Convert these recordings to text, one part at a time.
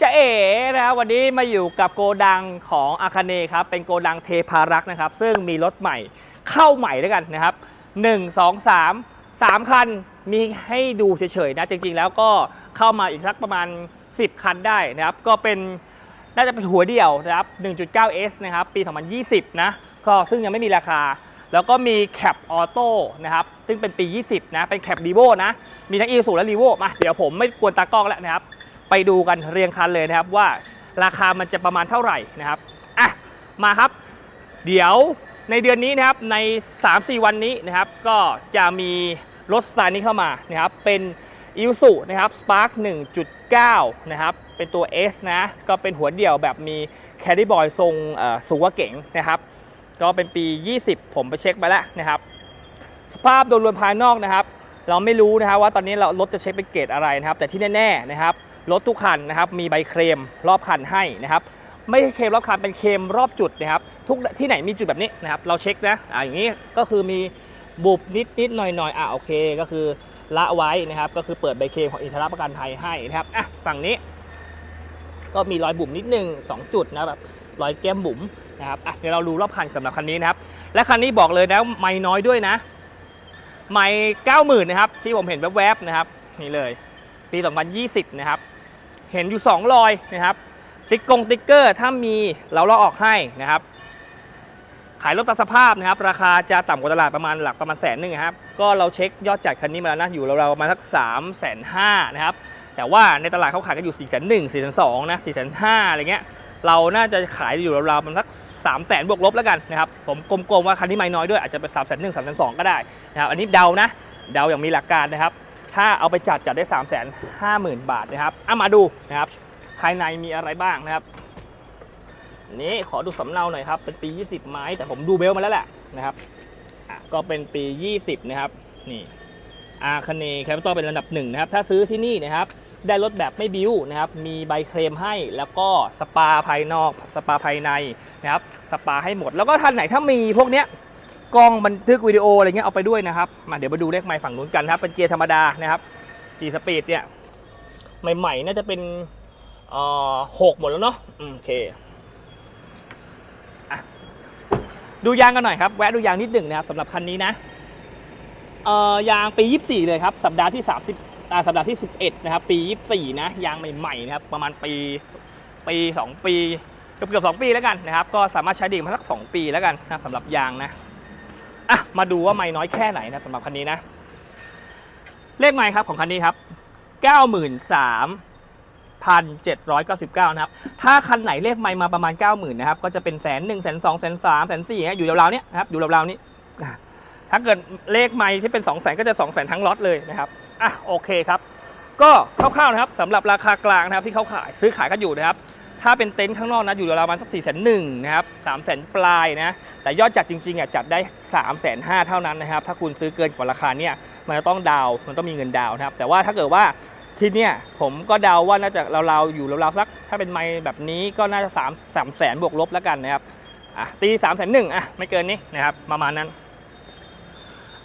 จะเอ๋นะครับวันนี้มาอยู่กับโกดังของอาคาเนครับเป็นโกดังเทพารักษ์นะครับ ซึ่งมีรถใหม่เข้าใหม่ด้วยกันนะครับ 1 2 3 3 คันมีให้ดูเฉยๆนะ จริงๆแล้วก็เข้ามาอีกสักประมาณ 10 คันได้นะครับ ก็เป็นน่าจะเป็นหัวเดียวนะครับ 1.9S นะครับ ปี 2020 นะ ก็ซึ่งยังไม่มีราคา แล้วก็มีแคปออโต้นะครับ ซึ่งเป็นปี 20 นะ เป็นแคปรีโวนะ มีทั้ง e สูและรีโวมา เดี๋ยวผมไม่กวนตากล้องแล้วนะครับ ไปดูกันเรียงคันเลยนะครับว่าราคามันจะประมาณเท่าไหร่นะครับอะมาครับ เดี๋ยวในเดือนนี้นะครับใน 3-4 วันนี้นะครับ ก็จะมีรถสไตล์นี้เข้ามานะครับเป็น i s u นะครับ Spark 1.9 นะครับ เป็นตัว S นะ ก็เป็นหัวเดี่ยวแบบมี Caddy Boy ทรงสูงกว่าเก๋งนะครับ ก็เป็นปี 20 ผมไปเช็คไปแล้วนะครับ สภาพโดยรวมภายนอกนะครับ เราไม่รู้นะครับว่าตอนนี้เรารถจะเช็คเป็นเกรดอะไรนะครับ แต่ที่แน่ๆนะครับ รถทุกคันนะครับมีใบเคลมรอบคันให้นะครับไม่ใช่เคลมรอบคันเป็นเคลมรอบจุดนะครับทุกที่ไหนมีจุดแบบนี้นะครับเราเช็คนะอ่าอย่างนี้ก็คือมีบุบนิดนิดหน่อยหน่อยอะโอเค ก็คือละไว้นะครับก็คือเปิดใบเคลมของอินทรประกันภัยให้นะครับอะฝั่งนี้ ก็มีรอยบุ๋มนิดนึงสองจุดนะแบบรอยแก้มบุ๋มนะครับอะเดี๋ยวเราดูรอบคันสำหรับคันนี้นะครับและคันนี้บอกเลยนะไม่น้อยด้วยนะไม่เก้าหมื่นนะครับที่ผมเห็นแวบๆนะครับนี่เลย ปี 2020 นะครับ เห็นอยู่2รอยนะครับ ติ๊กกงติ๊กเกอร์ถ้ามีเราเราออกให้นะครับ ขายรถตามสภาพนะครับ ราคาจะต่ำกว่าตลาดประมาณหลักประมาณแสนหนึ่งครับ ก็เราเช็คยอดจัดคันนี้มาแล้วนะ อยู่ราวๆประมาณสัก3ามแสนห้านะครับ แต่ว่าในตลาดเขาขายกันอยู่4ี่แสนหนึ่งสี่แสนสองนะสี่แสนห้าอะไรเงี้ย เราน่าจะขายอยู่ราวๆประมาณสักสามแสนบวกลบแล้วกันนะครับ ผมกลมๆว่าคันนี้ไม่น้อยด้วยอาจจะเป็นสามแสนหนึ่งสามแสนสองก็ได้นะครับ อันนี้เดานะ เดาอย่างมีหลักการนะครับ ถ้าเอาไปจัดจัดได้3ามแสนห้าหมื่นบาทนะครับเอะมาดูนะครับ ภายในมีอะไรบ้างนะครับ นี่ขอดูสำเนาหน่อยครับ เป็นปี 20 ไม้แต่ผมดูเบลมาแล้วแหละนะครับก็เป็นปี 20 นะครับ นี่อาคเนแคปิตอลเป็นระดับหนึ่งนะครับ ถ้าซื้อที่นี่นะครับ ได้รถแบบไม่บิ้วนะครับ มีใบเคลมให้ แล้วก็สปาภายนอก สปาภายในนะครับ สปาให้หมด แล้วก็ท่านไหนถ้ามีพวกเนี้ย กล้องบันทึกวิดีโออะไรเงี้ยเอาไปด้วยนะครับมาเดี๋ยวมาดูเลขไมล์ฝั่งนู้นกันนะครับเป็นเกียร์ธรรมดานะครับจีสปีดเนี่ยใหม่ๆน่าจะเป็นเอ่อหกหมดแล้วเนาะโอเคดูยางกันหน่อยครับแวะดูยางนิดหนึ่งนะครับสำหรับคันนี้นะเอ่อยางปี 24 เลยครับ สัปดาห์ที่ 30อ่าสัปดาห์ที่ 11 นะครับ ปี 24 นะ ยางใหม่ๆนะครับ ประมาณปี ปี 2 ปี เกือบเกือบ2ปีแล้วกันนะครับ ก็สามารถใช้ดีมาสัก 2 ปีแล้วกันนะสำหรับยางนะ อะมาดูว่าไม่น้อยแค่ไหนนะสำหรับคันนี้นะ เลขไม้ครับของคันนี้ครับ 93,799 นะครับ ถ้าคันไหนเลขไม้มาประมาณ 90,000 นะครับ ก็จะเป็นแสนหนึ่งแสนสองแสนสามแสนสี่อยู่ราวๆเนี้ยนะครับ อยู่ราวๆนี้ ถ้าเกิดเลขไม้ที่เป็น2 0 0แสนก็จะ2 0 0แสนทั้งล็อตเลยนะครับ อะโอเคครับ ก็คร่าวๆนะครับสำหรับราคากลางนะครับที่เขาขายซื้อขายกันอยู่นะครับ ถ้าเป็นเต็นท์ข้างนอกนะอยู่ราวๆประมาณสักสี่แสนหนึ่งนะครับสามแสนปลายนะแต่ยอดจัดจริงๆอะจัดได้3ามแสนห้าเท่านั้นนะครับถ้าคุณซื้อเกินกว่าราคาเนี่ยมันจะต้องดาวมันต้องมีเงินดาวนะครับแต่ว่าถ้าเกิดว่าที่เนี่ยผมก็เดาวว่าน่าจะราวๆอยู่ราวๆสักถ้าเป็นไม้แบบนี้ก็น่าจะ3ามสามแสนบวกลบแล้วกันนะครับอะตี3ามแสนหนึ่งอะไม่เกินนี้นะครับประมาณนั้น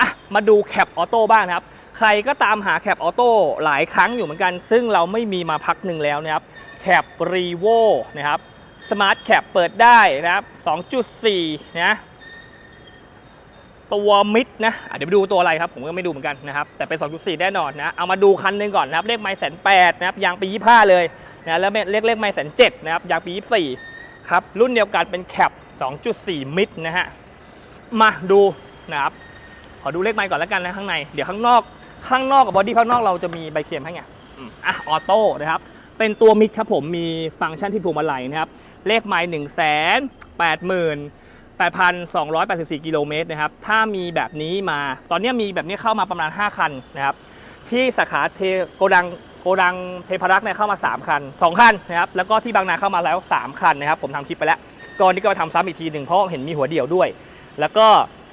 อะมาดูแคปออโต้บ้างนะครับใครก็ตามหาแคปออโต้หลายครั้งอยู่เหมือนกัน ซึ่งเราไม่มีมาพักหนึ่งแล้วนะครับ แคปรีโวนะครับสมาร์ทแคปเปิดได้นะครับ 2.4 นะ ตัวมิดนะะเดี๋ยวไปดูตัวอะไรครับ ผมก็ไม่ดูเหมือนกันนะครับ แต่เป็น 2.4 แน่นอนนะ เอามาดูคันหนึ่งก่อนนะครับ เลขไมล์แสนแปดนะครับ ยางปี 25 เลยนะ แล้วเลขเลขไมล์แสนเจ็ดนะครับ ยางปี 24 ครับ รุ่นเดียวกันเป็นแคป 2.4 มิดนะฮะ มาดูนะครับ ขอดูเลขไมล์ก่อนแล้วกันนะข้างใน เดี๋ยวข้างนอก ข้างนอกกับบอดี้ข้างนอกเราจะมีใบเคลมให้ไงอืมอะ ออโต้นะครับ เป็นตัวมิดครับผมมีฟังก์ชันที่พวงมาลัยนะครับ เลขไมล์หนึ่งแสนแปดหมื่นแปดพันสองร้อยแปดสิบสี่กิโลเมตรนะครับ ถ้ามีแบบนี้มา ตอนนี้มีแบบนี้เข้ามาประมาณ 5 คันนะครับ ที่สาขาเทโกดังโกดังเทพรักษ์เนี่ยเข้ามา 3 คัน 2 คันนะครับ แล้วก็ที่บางนาเข้ามาแล้ว 3 คันนะครับ ผมทำคลิปไปแล้วก่อนนี้ก็มาทำซ้ำอีกทีหนึ่งเพราะเห็นมีหัวเดี่ยวด้วย แล้วก็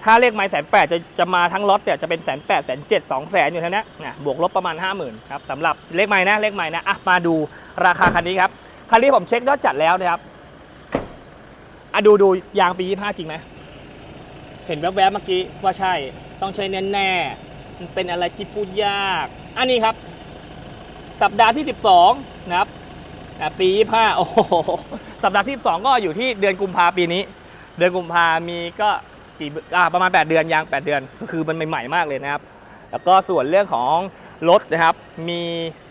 ถ้าเลขไม้แสนแปดจะจะมาทั้งล็อตเนี่ยจะเป็นแสนแปดแสนเจ็ดสองแสนอยู่ท่านี้นะบวกลบประมาณ 5 0,000ครับสำหรับเลขไม้นะเลขไม้นะอะมาดูราคาคันนี้ครับคันนี้ผมเช็คยอดจัดแล้วนะครับอะดูดูยางปี 25 จริงไหมเห็นแวบๆเมื่อกี้ว่าใช่ต้องใช้แน่ๆมันเป็นอะไรที่พูดยาก อันนี้ครับ สัปดาห์ที่ 12 นะครับนะปี25โอ้โหสัปดาห์ที่ 12 ก็อยู่ที่เดือนกุมภาปีนี้ เดือนกุมภามีก็ กี่อ่าประมาณ 8 เดือนยาง 8 เดือนก็คือมันใหม่ๆมากเลยนะครับ แล้วก็ส่วนเรื่องของรถนะครับ มี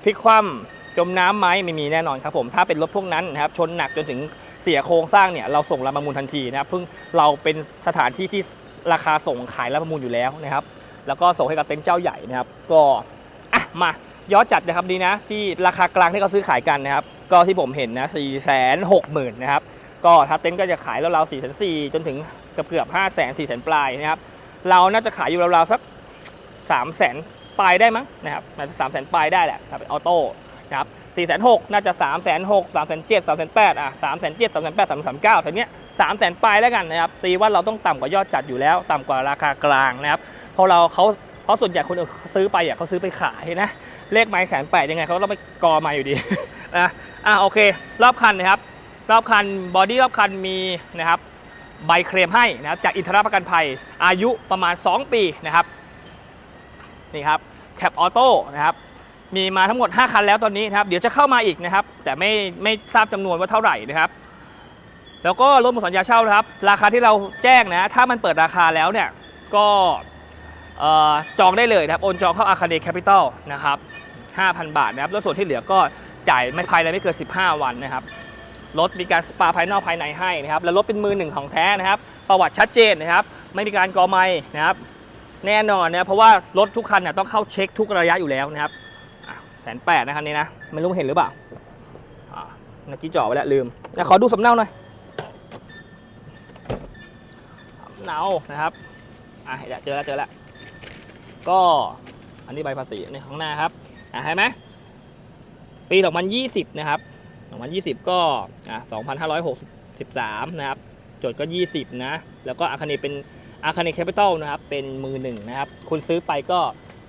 พลิกคว่ำจมน้ำไหมไม่มีแน่นอนครับผมถ้าเป็นรถพวกนั้นนะครับชนหนักจนถึงเสียโครงสร้างเนี่ยเราส่งรับประมูลทันทีนะครับเพิ่งเราเป็นสถานที่ที่ราคาส่งขายรับประมูลอยู่แล้วนะครับ แล้วก็ส่งให้กับเต็นท์เจ้าใหญ่นะครับ ก็อะมาย้อนจัดนะครับดีนะ ที่ราคา กลางที่เขาซื้อขายกันนะครับ ก็ที่ผมเห็นนะ4 6 0 0 0 0นะครับ ก็ถ้าเต็นท์ก็จะขายราวๆ4 4 0 0 0จนถึงเกือบเกือบ5 0 0 0 0 4 0 0 0ปลายนะครับ เราน่าจะขายอยู่ราวๆสัก3 0 0 0 0 0ปลายได้มั้งนะครับน่าจะ3 0 0 0 0ปลายได้แหละถ้าเป็นออโต้นะครับ4 6 0 0 0น่าจะ3 6 0 0 0 3 7 0 0 3 8อะ3 7 0 0 3 8 3 3 9ทีเนี้ย3 0 0 0 0ปลายแล้วกันนะครับ ตีว่าเราต้องต่ำกว่ายอดจัดอยู่แล้ว ต่ำกว่าราคากลางนะครับ เพราะเราเขาเพราะส่วนใหญ่คนอื่นเขาซื้อไปอะเขาซื้อไปขายนะ เลขไม้แสนแปดยังไงเขาก็ต้องไปกอมาอยู่ดีนะอะโอเค รอบคันนะครับ รอบคันบอดี้รอบคันมีนะครับใบเคลมให้นะครับจากอินทรประกันภัยอายุประมาณ 2 ปีนะครับนี่ครับแคปออโต้นะครับมีมาทั้งหมด 5 คันแล้วตอนนี้นะครับเดี๋ยวจะเข้ามาอีกนะครับ แต่ไม่ไม่ทราบจำนวนว่าเท่าไหร่นะครับ แล้วก็รถหมดสัญญาเช่านะครับ ราคาที่เราแจ้งนะถ้ามันเปิดราคาแล้วเนี่ยก็จองได้เลยนะครับ โอนจองเข้าอาคาเด c a ปิตอลนะครับ 5,000 บาทนะครับแล้วส่วนที่เหลือก็จ่ายไม่ภายในไม่เกิน 15 วันนะครับ รถมีการสปาภายนอกภายในให้นะครับแล้วรถเป็นมือหนึ่งของแท้นะครับ ประวัติชัดเจนนะครับ ไม่มีการกอไม้นะครับแน่นอนนะเพราะว่ารถทุกคันเนี่ยต้องเข้าเช็คทุกระยะอยู่แล้วนะครับแสนแปดนะคันนี้นะไม่รู้เห็นหรือเปล่าอ่าจีจ่อไว้แล้วลืมนะขอดูสำเนาหน่อยสำเนานะครับอะเดี๋ยวเจอแล้วเจอแล้วก็อันนี้ใบภาษีในข้างหน้าครับอะเห็นไหมปี 2020 นะครับ 2020 ก็อะ2,563 นะครับ โจทย์ก็ 20 นะ แล้วก็อาคาเนเป็นอาคาเนแคปิตอลนะครับ เป็นมือหนึ่งนะครับ คุณซื้อไปก็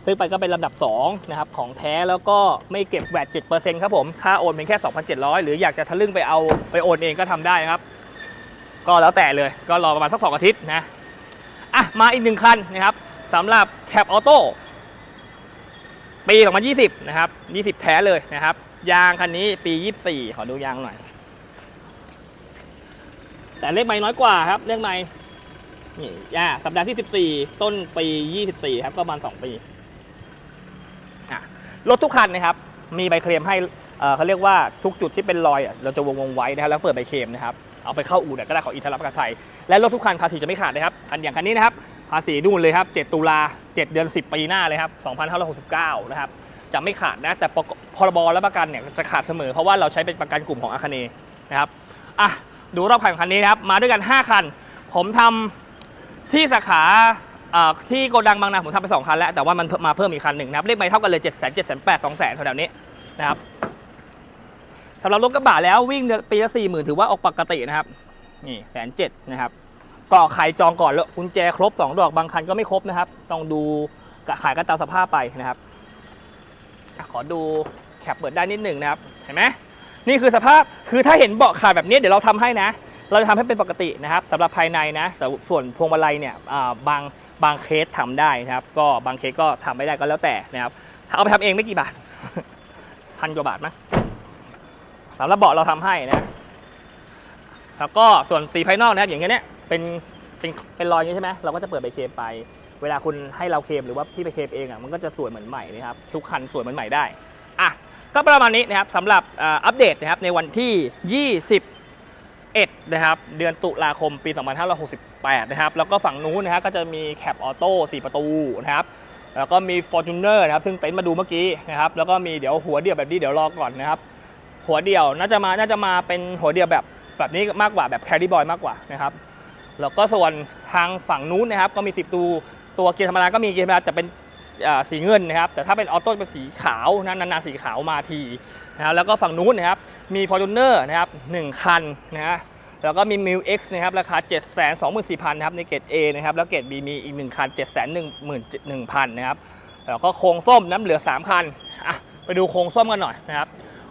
ซื้อไปก็เป็นลำดับ 2 นะครับ ของแท้แล้วก็ไม่เก็บแวด7%ครับผม ค่าโอนเพียงแค่ 2,700 หรืออยากจะทะลึ่งไปเอาไปโอนเองก็ทำได้นะครับ ก็แล้วแต่เลย ก็รอประมาณสักสองอาทิตย์นะ อะ มาอีกหนึ่งคันนะครับสำหรับแคปออโต้ปี 2020 นะครับ 20 แท้เลยนะครับ ยางคันนี้ปี 24 ขอดูยางหน่อย แต่เลขไม้น้อยกว่าครับ เลขไม้นี่ย่าสัปดาห์ที่ 14 ต้นปี 24 ครับ ก็ประมาณ 2 ปีรถทุกคันนะครับ มีใบเคลมให้เขาเรียกว่าทุกจุดที่เป็นรอยเราจะวงวงไว้นะครับแล้วเปิดใบเคลมนะครับ เอาไปเข้าอู่เนี่ยก็ได้ของอินทรประกันภัย และรถทุกคันภาษีจะไม่ขาดนะครับคันอย่างคันนี้นะครับภาษีนู่นเลยครับ 7 ตุลา 7 เดือน 10 ปีหน้าเลยครับ 2569 นะครับ จะไม่ขาดนะ แต่พรบและประกันเนี่ยจะขาดเสมอ เพราะว่าเราใช้เป็นประกันกลุ่มของอาคาเนนะครับอะดูรอบคันของคันนี้นะครับ มาด้วยกัน 5 คัน ผมทำที่สาขาที่โกดังบางนาผมทำไป2คันแล้ว แต่ว่ามันมาเพิ่มอีกคันหนึ่งนะครับเลขใบเท่ากันเลย7 7 8 0 0 0 2 0 0 0แถวนี้นะครับสำหรับรถกระบะแล้ววิ่งปีละสี่หมื่นถือว่าออกปกตินะครับนี่แสนเจ็ดนะครับก็ใครจองก่อนแล้วกุญแจครบ 2 ดอกบางคันก็ไม่ครบนะครับ ต้องดูขายกันตามสภาพไปนะครับ ขอดูแคปเปิดได้นิดหนึ่งนะครับ เห็นไหมนี่คือสภาพคือถ้าเห็นเบาะขาดแบบนี้เดี๋ยวเราทำให้นะ เราจะทำให้เป็นปกตินะครับสำหรับภายในนะแต่ส่วนพวงมาลัยเนี่ยบางบางเคสทำได้นะครับ ก็บางเคสก็ทำไม่ได้ก็แล้วแต่นะครับเอาไปทำเองไม่กี่บาทพันกว่าบาทมั้งสำหรับเบาะเราทำให้นะแล้วก็ส่วนสีภายนอกนะครับอย่างเงี้ยเนี่ยเป็นเป็นเป็นรอยอย่างนี้ใช่ไหมเราก็จะเปิดใบเคไป เวลาคุณให้เราเคลมหรือว่าพี่ไปเคลมเองอะมันก็จะสวยเหมือนใหม่นะครับทุกคันสวยเหมือนใหม่ได้อะก็ประมาณนี้นะครับสำหรับอัปเดตนะครับในวันที่ 21 นะครับ เดือนตุลาคมปี 2568 นะครับ แล้วก็ฝั่งนู้นนะครับก็จะมีแคปออโต้4ประตูนะครับแล้วก็มี Fortuner นะครับ ซึ่งเต็นท์มาดูเมื่อกี้นะครับ แล้วก็มีเดี๋ยวหัวเดียวแบบนี้เดี๋ยวรอก่อนนะครับ หัวเดียวน่าจะมาน่าจะมาเป็นหัวเดียวแบบแบบนี้มากกว่าแบบแคริบอยมากกว่านะครับแล้วก็ส่วนทางฝั่งนู้นนะครับ ก็มี10ตู ตัวเกียร์ธรรมดาก็มีเกียร์ธรรมดาแต่เป็นสีเงินนะครับ แต่ถ้าเป็นออโต้เป็นสีขาวนะนานๆสีขาวมาทีนะครับแล้วก็ฝั่งนู้นนะครับมี Fortuner นะครับ1คันนะฮะแล้วก็มี m i l X นะครับราคา 7 2 4 0 0 0นะครับในเกรด A นะครับแล้วเกรด B มีอีก 1 คัน 711,000นะครับแล้วก็โครงส้มน้ำเหลือ 3 คันอะไปดูโครงส้มกันหน่อยนะครับ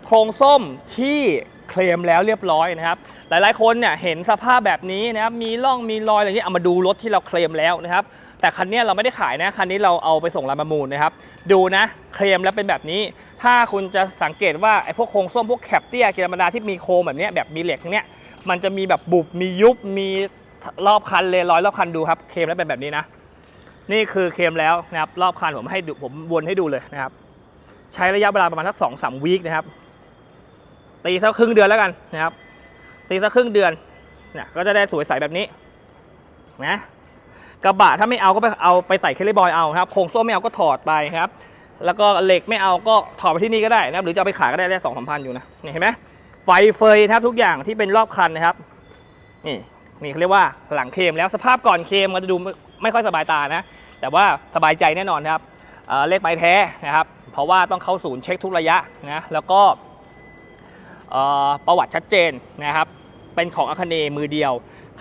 โครงส้มที่เคลมแล้วเรียบร้อยนะครับ หลายๆคนเนี่ยเห็นสภาพแบบนี้นะครับมีร่องมีรอยอะไรอย่างนี้เอามาดูรถที่เราเคลมแล้วนะครับ แต่คันนี้เราไม่ได้ขายนะ คันนี้เราเอาไปส่งร้านประมูลนะครับ ดูนะ เคลมแล้วเป็นแบบนี้ ถ้าคุณจะสังเกตว่าไอ้พวกโครงส้วมพวกแคปเตียกีฬาธรรมดาที่มีโครงแบบนี้แบบมีเหล็กเนี้ย มันจะมีแบบบุบ มียุบ มีรอบคันเลยร้อยรอบคันดูครับ เคลมแล้วเป็นแบบนี้นะ นี่คือเคลมแล้วนะครับ รอบคันผมให้ดูผมวนให้ดูเลยนะครับ ใช้ระยะเวลาประมาณสักสองสามวีคนะครับ ตีสักครึ่งเดือนแล้วกันนะครับ ตีสักครึ่งเดือนเนี่ยก็จะได้สวยใสแบบนี้นะ กระบะถ้าไม่เอาก็ไปเอาไปใส่เคลลี่บอยเอาครับโครงโซ่ไม่เอาก็ถอดไปครับ แล้วก็เหล็กไม่เอาก็ถอดไปที่นี่ก็ได้นะครับ หรือจะเอาไปขายก็ได้ได้สองสามพันอยู่นะนี่เห็นไหมไฟเฟยนะครับทุกอย่างที่เป็นรอบคันนะครับ นี่นี่เขาเรียกว่าหลังเคลมแล้วสภาพก่อนเคลมมันจะดูไม่ค่อยสบายตานะ แต่ว่าสบายใจแน่นอนครับเเลขไม้แท้นะครับ เพราะว่าต้องเข้าศูนย์เช็คทุกระยะนะแล้วก็ประวัติชัดเจนนะครับ เป็นของอาคเนมือเดียว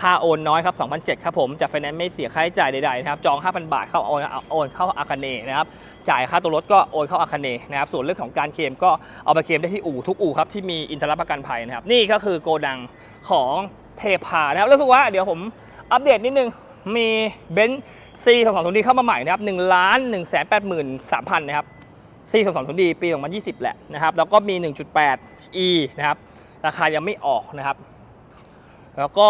ค่าโอนน้อยครับ2,007ครับผมจากไฟแนนซ์ไม่เสียค่าใช้จ่ายใดๆนะครับ จอง 5,000 บาทเข้าโอนโอนเข้าอาคเนนะครับ จ่ายค่าตัวรถก็โอนเข้าอาคเนนะครับ ส่วนเรื่องของการเคลมก็เอาไปเคลมได้ที่อู่ทุกอู่ครับที่มีอินทรประกันภัยนะครับ นี่ก็คือโกดังของเทพานะครับรู้วสึกว่าเดี๋ยวผมอัปเดตนิดนึง มีเบนซ์ซีสองสองดีเข้ามาใหม่นะครับ1ล้าน1แสน8หมื่น3พันนะครับซีสองสองดีปี2020แหละนะครับ แล้วก็มี1.8 e นะครับ ราคายังไม่ออกนะครับ แล้วก็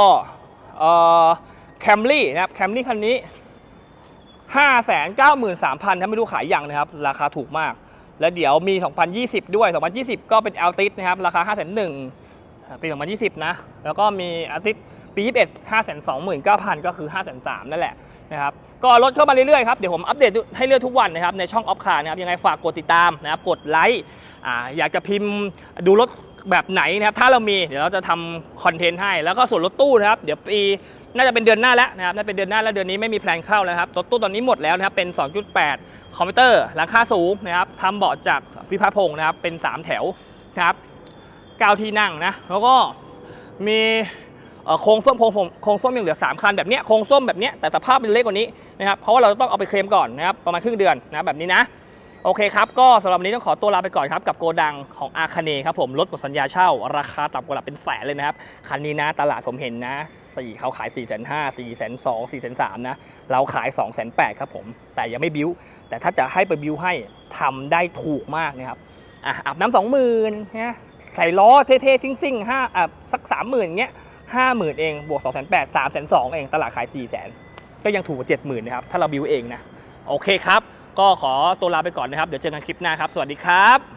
แคมรี่นะครับแคมรี่คันนี้5 9 3 0 0 0ถ้าไม่รู้ขายยังนะครับ ราคาถูกมาก แล้วเดี๋ยวมี 2020 ด้วย 2020 ก็เป็น a l t i s นะครับ ราคา5 1 0 0 0ปี 2020 นะ แล้วก็มี a l t i s ปี 21 5 2 9 0 0 0 ก็คือ 5 3 0 0 0 นั่นแหละนะครับ ก็ลดเข้ามาเรื่อยๆครับ เดี๋ยวผมอัปเดตให้เรื่อยทุกวันนะครับ ในช่องออฟคาร์นะครับ ยังไงฝากกดติดตามนะครับ กดไลค์ อ่า อยากจะพิมพ์ดูรถ แบบไหนนะครับถ้าเรามีเดี๋ยวเราจะทำคอนเทนต์ให้ แล้วก็ส่วนรถตู้นะครับเดี๋ยวปีน่าจะเป็นเดือนหน้าแล้วนะครับน่าจะเป็นเดือนหน้าแล้วเดือนนี้ไม่มีแพลนเข้าแล้วครับรถตู้ตอนนี้หมดแล้วนะครับเป็น 2.8 คอมพิวเตอร์ราคาสูงนะครับทำเบาะจากพิพัฒพงศ์นะครับเป็น 3 แถวนะครับ9ที่นั่งนะแล้วก็มีโครงส้วมโครงส้มโครงส้วมยังเหลือ 3 คันแบบเนี้ยโครงส้วมแบบเนี้ยแต่สภาพเป็นเล็กกว่านี้นะครับเพราะว่าเราจะต้องเอาไปเคลมก่อนนะครับประมาณครึ่งเดือนนะแบบนี้นะ โอเคครับ ก็สำหรับวันนี้ต้องขอตัวลาไปก่อนครับ กับโกดังของอาคาเนครับผมรถหมดสัญญาเช่า ราคาต่ำกว่าหลักเป็นแสนเลยนะครับ คันนี้นะตลาดผมเห็นนะสี่เขาขาย4ี่แสนห้าสี่แสนสองสี่แสนสามนะ เราขาย2องแสนแปดครับผม แต่ยังไม่บิ้ว แต่ถ้าจะให้ไปบิ้วให้ทำได้ถูกมากนะครับอะอาบน้ำสองหมื่นนะใส่ล้อเท่ๆซิ่งๆห้าอะสักสามหมื่นเงี้ยห้าหมื่นเองบวกสองแสนแปดสามแสนสองเองตลาดขาย4ี่แสนก็ยังถูกกว่าเจ็ดหมื่นนะครับถ้าเราบิ้วเองนะโอเคครับ ก็ขอตัวลาไปก่อนนะครับ เดี๋ยวเจอกันคลิปหน้าครับ สวัสดีครับ